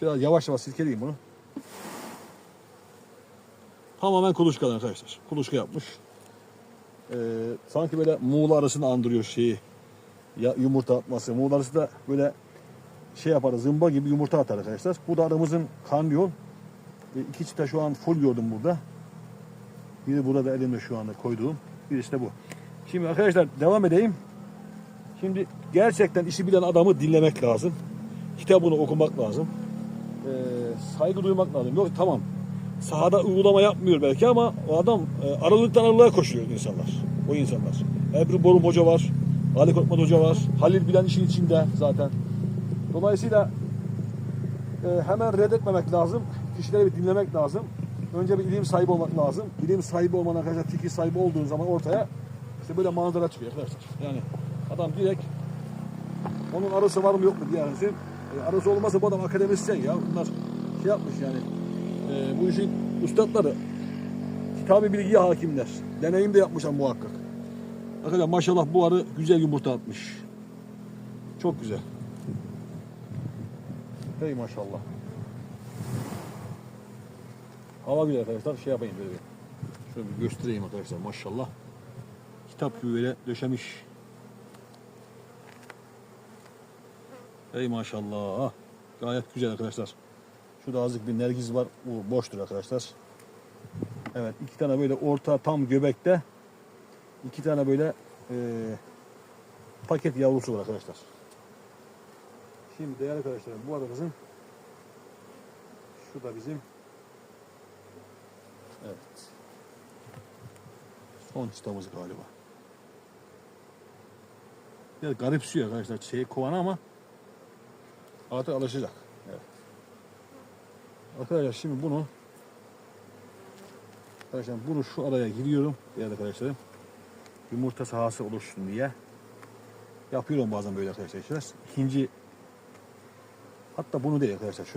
Şöyle yavaş yavaş silkeleyeyim bunu. Tamamen kuluçkadan arkadaşlar. Kuluçka yapmış. Ee, sanki böyle Muğla arasını andırıyor şeyi. Ya, yumurta atması. Muğla arası da böyle şey yapar, zımba gibi yumurta atar arkadaşlar. Bu da aramızın kanyon. E, iki çita şu an full gördüm burada. Biri burada elimde şu anda koyduğum. Bir işte bu. Şimdi arkadaşlar devam edeyim. Şimdi gerçekten işi bilen adamı dinlemek lazım. Kitabını okumak lazım. Ee, saygı duymak lazım. Yok tamam. Sahada uygulama yapmıyor belki ama o adam e, aralıktan aralığa koşuyor insanlar. O insanlar. Ebru Borum Hoca var. Ali Korkmaz Hoca var. Halil Bilen işin içinde zaten. Dolayısıyla e, hemen reddetmemek lazım. Kişileri bir dinlemek lazım. Önce bir ilim sahibi olmak lazım. İlim sahibi olmanın arkadaşlar fikir sahibi olduğun zaman ortaya işte böyle manzara çıkıyor arkadaşlar. Yani adam direkt onun arası var mı yok mu diye arasın. E, arası olmazsa bu adam akademisyen ya. Bunlar şey yapmış yani. E, bu işin üstadları. Kitabı bilgiye hakimler. Deneyim de yapmışlar muhakkak. Arkadaşlar maşallah bu arı güzel yumurta atmış. Çok güzel. Hey maşallah. Hava güzel arkadaşlar. Şey yapayım böyle bir. Şöyle bir göstereyim arkadaşlar maşallah. Kitap böyle döşemiş. Hey maşallah. Ah, Gayet güzel arkadaşlar. Şurada azıcık bir nergiz var. Bu boştur arkadaşlar. Evet iki tane böyle orta tam göbekte. iki tane böyle eee, paket yavrusu var arkadaşlar. Şimdi değerli arkadaşlarım bu arabamızın şu da bizim evet son çıtamız galiba. Biraz garipsiyor arkadaşlar şey kovanı ama artık alışacak. Evet. Arkadaşlar şimdi bunu arkadaşlar bunu şu araya giriyorum değerli arkadaşlarım. Yumurta sahası oluşsun diye. Yapıyorum bazen böyle arkadaşlar. İkinci hatta bunu değil arkadaşlar.